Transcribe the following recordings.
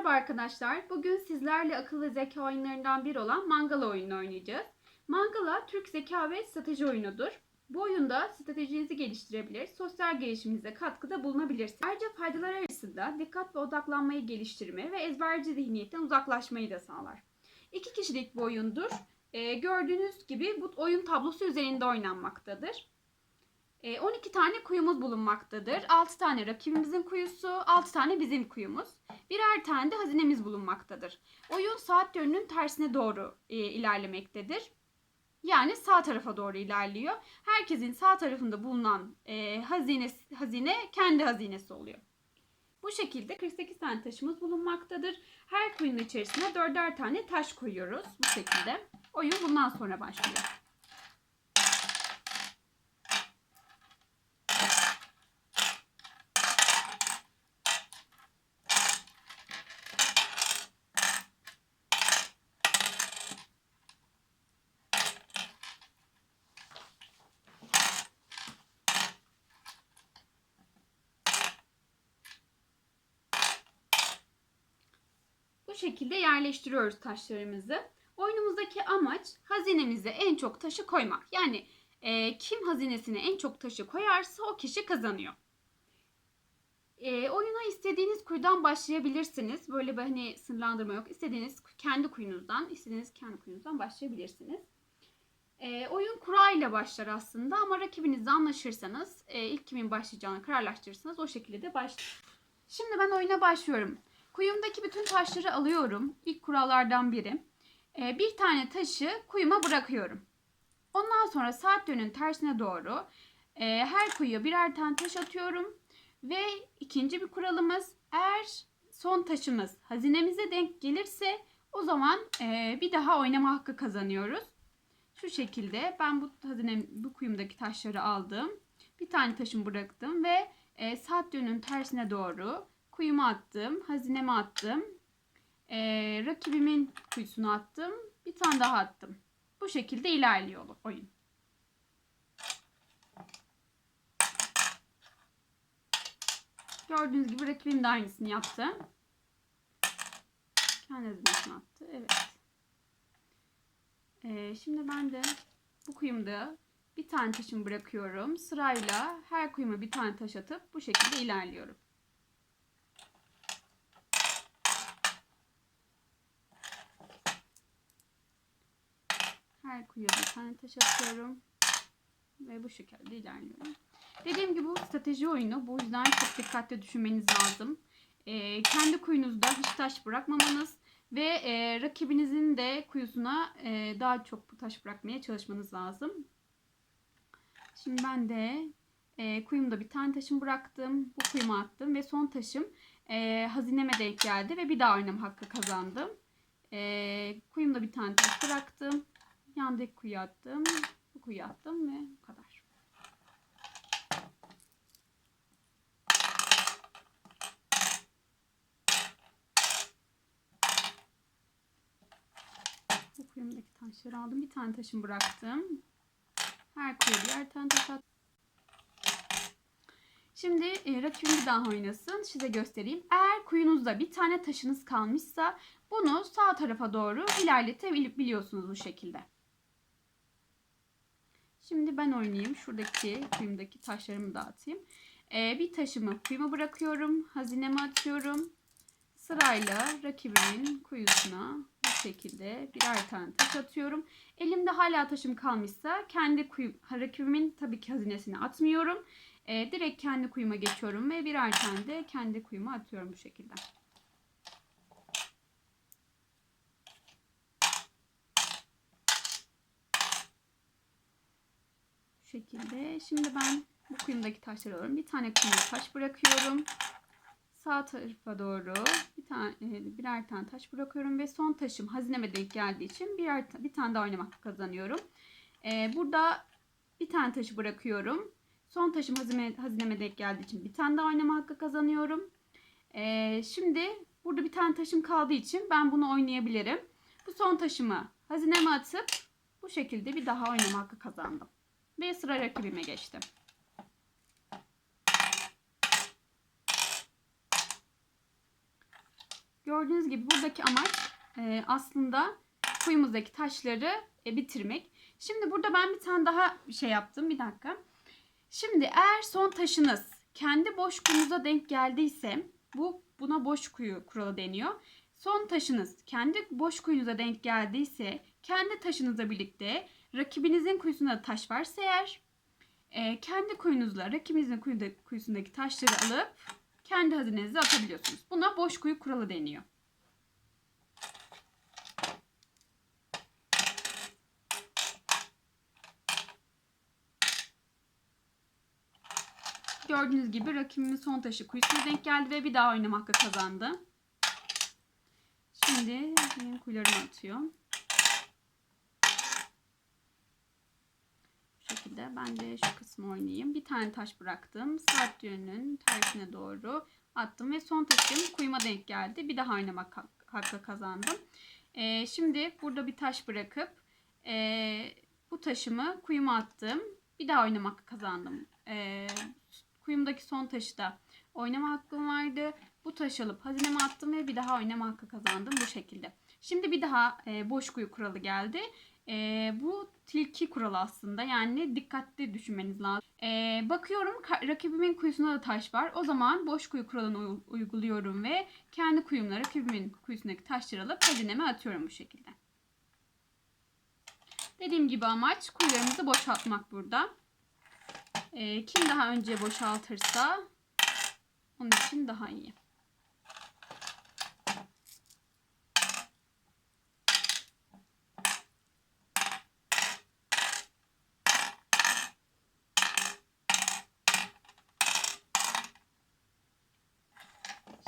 Merhaba arkadaşlar. Bugün sizlerle akıl ve zeka oyunlarından biri olan Mangala oyununu oynayacağız. Mangala Türk zeka ve strateji oyunudur. Bu oyunda stratejinizi geliştirebilir, sosyal gelişiminize katkıda bulunabilirsiniz. Ayrıca faydalar arasında dikkat ve odaklanmayı geliştirme ve ezberci zihniyetten uzaklaşmayı da sağlar. İki kişilik bir oyundur. Ee, gördüğünüz gibi bu oyun tablosu üzerinde oynanmaktadır. Ee, 12 tane kuyumuz bulunmaktadır. 6 tane rakibimizin kuyusu, 6 tane bizim kuyumuz. Birer tane de hazinemiz bulunmaktadır. Oyun saat yönünün tersine doğru e, ilerlemektedir. Yani sağ tarafa doğru ilerliyor. Herkesin sağ tarafında bulunan e, hazine, hazine kendi hazinesi oluyor. Bu şekilde 48 tane taşımız bulunmaktadır. Her kuyunun içerisine dörder tane taş koyuyoruz bu şekilde. Oyun bundan sonra başlıyor. Şekilde yerleştiriyoruz taşlarımızı. Oyunumuzdaki amaç hazinemize en çok taşı koymak. Yani e, kim hazinesine en çok taşı koyarsa o kişi kazanıyor. E, oyuna istediğiniz kuyudan başlayabilirsiniz. Böyle bir hani sınırlandırma yok. İstediğiniz kendi kuyunuzdan, istediğiniz kendi kuyunuzdan başlayabilirsiniz. E, oyun kura ile başlar aslında ama rakibinizle anlaşırsanız, e, ilk kimin başlayacağını kararlaştırırsanız o şekilde de başlar. Şimdi ben oyuna başlıyorum. Kuyumdaki bütün taşları alıyorum. İlk kurallardan biri. Ee, bir tane taşı kuyuma bırakıyorum. Ondan sonra saat yönünün tersine doğru e, her kuyuya birer tane taş atıyorum. Ve ikinci bir kuralımız eğer son taşımız hazinemize denk gelirse o zaman e, bir daha oynama hakkı kazanıyoruz. Şu şekilde ben bu hazinem bu kuyumdaki taşları aldım. Bir tane taşımı bıraktım ve e, saat yönünün tersine doğru kuyuma attım, hazineme attım. Ee, rakibimin kuyusunu attım. Bir tane daha attım. Bu şekilde ilerliyor oyun. Gördüğünüz gibi rakibim de aynısını yaptı. Kendi hazinesini attı. Evet. Ee, şimdi ben de bu kuyumda bir tane taşımı bırakıyorum. Sırayla her kuyuma bir tane taş atıp bu şekilde ilerliyorum. Her kuyuya bir tane taş atıyorum. Ve bu şekilde ilerliyorum. Dediğim gibi bu strateji oyunu. Bu yüzden çok dikkatli düşünmeniz lazım. Ee, kendi kuyunuzda hiç taş bırakmamanız ve e, rakibinizin de kuyusuna e, daha çok bu taş bırakmaya çalışmanız lazım. Şimdi ben de e, kuyumda bir tane taşım bıraktım. Bu kuyuma attım ve son taşım e, hazineme denk geldi ve bir daha oynama hakkı kazandım. E, kuyumda bir tane taş bıraktım. Yandaki kuyu attım. Bu kuyu attım ve bu kadar. Bu kuyumdaki taşları aldım. Bir tane taşımı bıraktım. Her kuyuya birer tane taş attım. Şimdi e, rakibim bir daha oynasın. Size göstereyim. Eğer kuyunuzda bir tane taşınız kalmışsa bunu sağ tarafa doğru ilerletebiliyorsunuz bu şekilde. Şimdi ben oynayayım. Şuradaki kuyumdaki taşlarımı dağıtayım. Ee, bir taşımı kuyuma bırakıyorum. Hazineme atıyorum. Sırayla rakibimin kuyusuna bu şekilde birer tane taş atıyorum. Elimde hala taşım kalmışsa kendi kuyum, rakibimin tabii ki hazinesine atmıyorum. Ee, direkt kendi kuyuma geçiyorum ve birer tane de kendi kuyuma atıyorum bu şekilde. Şekilde. Şimdi ben bu kuyumdaki taşları alıyorum. Bir tane kuyumda taş bırakıyorum. Sağ tarafa doğru bir tane e, birer tane taş bırakıyorum ve son taşım hazineme denk geldiği için birer bir tane daha oynamak kazanıyorum. Ee, burada bir tane taşı bırakıyorum. Son taşım hazine, hazineme denk geldiği için bir tane daha oynama hakkı kazanıyorum. Ee, şimdi burada bir tane taşım kaldığı için ben bunu oynayabilirim. Bu son taşımı hazineme atıp bu şekilde bir daha oynama hakkı kazandım. Ve sıra rakibime geçti. Gördüğünüz gibi buradaki amaç e, aslında kuyumuzdaki taşları e, bitirmek. Şimdi burada ben bir tane daha şey yaptım. Bir dakika. Şimdi eğer son taşınız kendi boş kuyunuza denk geldiyse bu buna boş kuyu kuralı deniyor. Son taşınız kendi boş kuyunuza denk geldiyse kendi taşınızla birlikte rakibinizin kuyusunda da taş varsa eğer e, kendi kuyunuzla rakibinizin kuyusundaki taşları alıp kendi hazinenize atabiliyorsunuz. Buna boş kuyu kuralı deniyor. Gördüğünüz gibi rakibimin son taşı kuyusuna denk geldi ve bir daha oynama kazandı. Şimdi kuyularımı atıyor. Bu şekilde ben de şu kısmı oynayayım. Bir tane taş bıraktım. Saat yönünün tersine doğru attım ve son taşım kuyuma denk geldi. Bir daha oynamak hak- hakkı kazandım. Ee, şimdi burada bir taş bırakıp ee, bu taşımı kuyuma attım. Bir daha oynamak kazandım. Ee, kuyumdaki son taşı da oynama hakkım vardı. Bu taşı alıp hazineme attım ve bir daha oynama hakkı kazandım bu şekilde. Şimdi bir daha e, boş kuyu kuralı geldi. E, bu tilki kuralı aslında yani dikkatli düşünmeniz lazım. E, bakıyorum rakibimin kuyusunda da taş var. O zaman boş kuyu kuralını uy- uyguluyorum ve kendi kuyumla rakibimin kuyusundaki taşları alıp hazineme atıyorum bu şekilde. Dediğim gibi amaç kuyularımızı boşaltmak burada. E, kim daha önce boşaltırsa onun için daha iyi.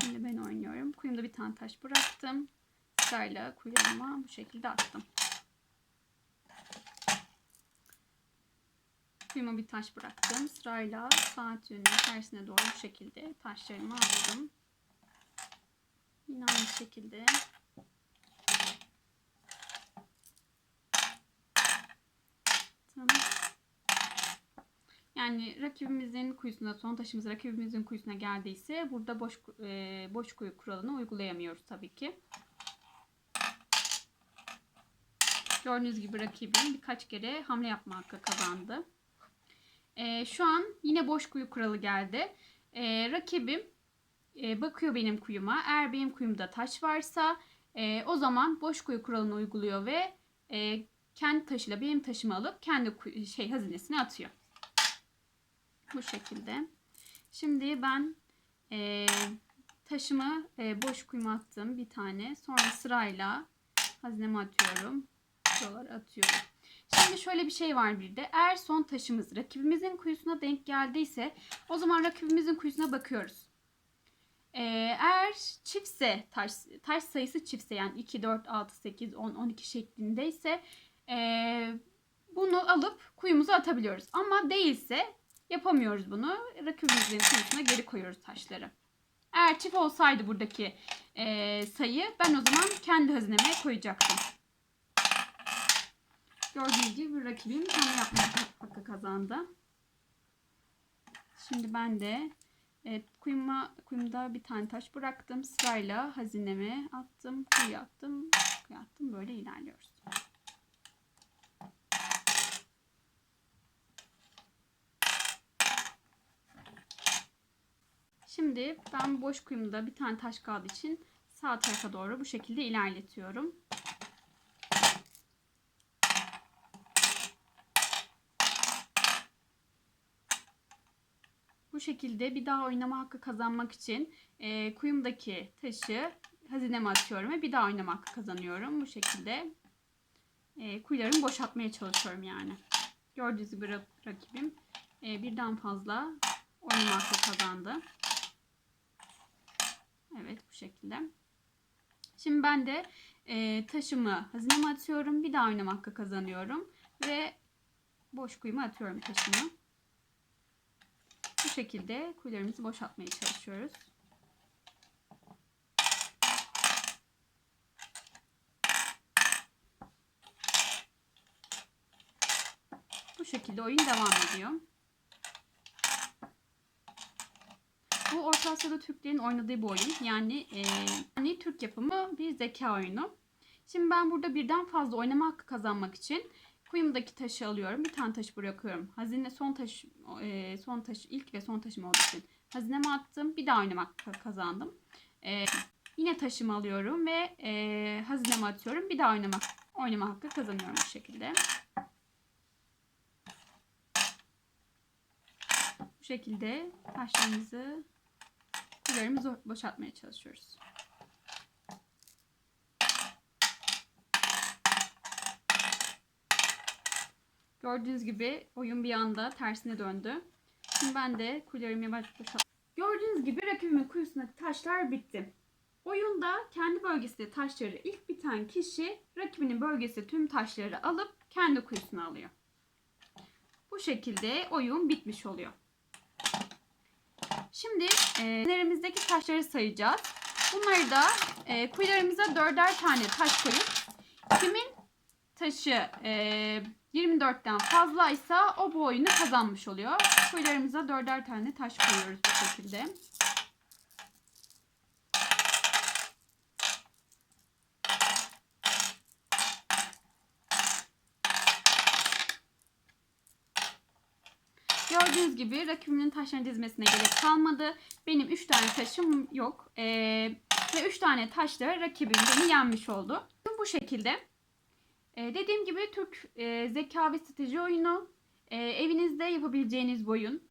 Şimdi ben oynuyorum. Kuyumda bir tane taş bıraktım. Sırayla kuyularıma bu şekilde attım. Kuyuma bir taş bıraktım. Sırayla saat yönünün tersine doğru bu şekilde taşlarımı attım. Yine aynı şekilde Tamam. Yani rakibimizin kuyusuna, son taşımız rakibimizin kuyusuna geldiyse burada boş e, boş kuyu kuralını uygulayamıyoruz tabii ki. Gördüğünüz gibi rakibim birkaç kere hamle yapma hakkı kazandı. E, şu an yine boş kuyu kuralı geldi. E, rakibim e, bakıyor benim kuyuma. Eğer benim kuyumda taş varsa e, o zaman boş kuyu kuralını uyguluyor ve e, kendi taşıyla benim taşımı alıp kendi şey hazinesine atıyor. Bu şekilde. Şimdi ben e, taşımı e, boş kuyuma attım bir tane. Sonra sırayla hazineme atıyorum. Buralara atıyorum. Şimdi şöyle bir şey var bir de. Eğer son taşımız rakibimizin kuyusuna denk geldiyse o zaman rakibimizin kuyusuna bakıyoruz. Ee, eğer çiftse taş, taş sayısı çiftse yani 2, 4, 6, 8, 10, 12 şeklindeyse ee, bunu alıp kuyumuza atabiliyoruz. Ama değilse yapamıyoruz bunu. Rakibimizin kuyusuna geri koyuyoruz taşları. Eğer çift olsaydı buradaki ee, sayı ben o zaman kendi hazineme koyacaktım. Gördüğünüz gibi rakibim hamle yapma hakkı kazandı. Şimdi ben de evet, kuyuma, kuyumda bir tane taş bıraktım. Sırayla hazineme attım, kuyu attım, kuyu attım. Böyle ilerliyoruz. Şimdi ben boş kuyumda bir tane taş kaldığı için sağ tarafa doğru bu şekilde ilerletiyorum. Bu şekilde bir daha oynama hakkı kazanmak için e, kuyumdaki taşı hazineme atıyorum ve bir daha oynama hakkı kazanıyorum. Bu şekilde e, kuyularımı boşaltmaya çalışıyorum yani. Gördüğünüz gibi rak- rakibim e, birden fazla oynama hakkı kazandı. Şekilde. Şimdi ben de e, taşımı hazineme atıyorum. Bir daha oynama hakkı kazanıyorum. Ve boş kuyuma atıyorum taşımı. Bu şekilde kuyularımızı boşaltmaya çalışıyoruz. Bu şekilde oyun devam ediyor. Bu Orta Asya'da Türklerin oynadığı bir oyun. Yani, e, yani Türk yapımı bir zeka oyunu. Şimdi ben burada birden fazla oynama hakkı kazanmak için kuyumdaki taşı alıyorum. Bir tane taş bırakıyorum. Hazine son taş, e, son taş ilk ve son taşım olduğu için hazineme attım. Bir daha oynamak ka- kazandım. E, yine taşımı alıyorum ve e, hazineme atıyorum. Bir daha oynamak oynama hakkı kazanıyorum bu şekilde. Bu şekilde taşlarımızı kulelerimizi boşaltmaya çalışıyoruz. Gördüğünüz gibi oyun bir anda tersine döndü. Şimdi ben de kulelerimi yavaş boşalt. Gördüğünüz gibi rakibimin kuyusundaki taşlar bitti. Oyunda kendi bölgesinde taşları ilk biten kişi rakibinin bölgesinde tüm taşları alıp kendi kuyusuna alıyor. Bu şekilde oyun bitmiş oluyor. Şimdi e, neremizdeki taşları sayacağız. Bunları da e, kuyularımıza dörder tane taş koyup kimin taşı e, 24'ten fazlaysa o bu oyunu kazanmış oluyor. Kuyularımıza dörder tane taş koyuyoruz bu şekilde. Gördüğünüz gibi rakibimin taşlarını dizmesine gerek kalmadı. Benim 3 tane taşım yok. Ee, ve 3 tane taşla rakibim beni yenmiş oldu. Bu şekilde. Ee, dediğim gibi Türk e, zeka ve strateji oyunu. Ee, evinizde yapabileceğiniz bir oyun.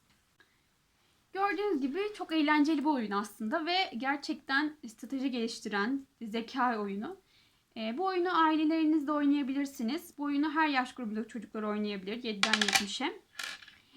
Gördüğünüz gibi çok eğlenceli bir oyun aslında ve gerçekten strateji geliştiren zeka oyunu. Ee, bu oyunu ailelerinizle oynayabilirsiniz. Bu oyunu her yaş grubundaki çocuklar oynayabilir. 7'den 70'e.